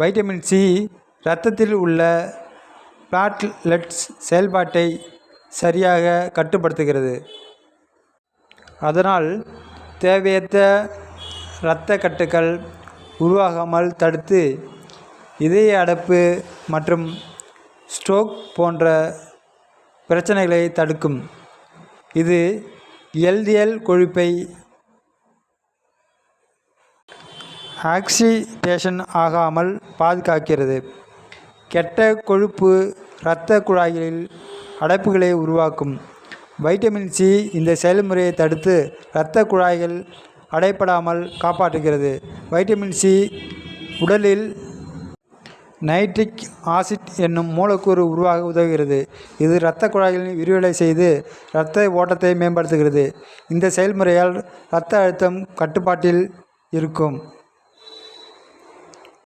Vitamin C இரத்தத்தில் உள்ள பிளாட்லெட்ஸ் செயல்பாட்டை சரியாக கட்டுப்படுத்துகிறது. அதனால் தேவையற்ற இரத்த கட்டுகள் உருவாகாமல் தடுத்து இதய அடைப்பு மற்றும் ஸ்ட்ரோக் போன்ற பிரச்சனைகளை தடுக்கும். இது எல்டிஎல் கொழுப்பை ஆக்சிடேஷன் ஆகாமல் பாதுகாக்கிறது. கெட்ட கொழுப்பு இரத்த குழாய்களில் அடைப்புகளை உருவாக்கும். வைட்டமின் சி இந்த செயல்முறையை தடுத்து இரத்த குழாய்கள் அடைப்படாமல் காப்பாற்றுகிறது. வைட்டமின் சி உடலில் நைட்ரிக் ஆசிட் என்னும் மூலக்கூறு உருவாக உதவுகிறது. இது இரத்த குழாய்களின் விரிவடை செய்து இரத்த ஓட்டத்தை மேம்படுத்துகிறது. இந்த செயல்முறையால் இரத்த அழுத்தம் கட்டுப்பாட்டில் இருக்கும்.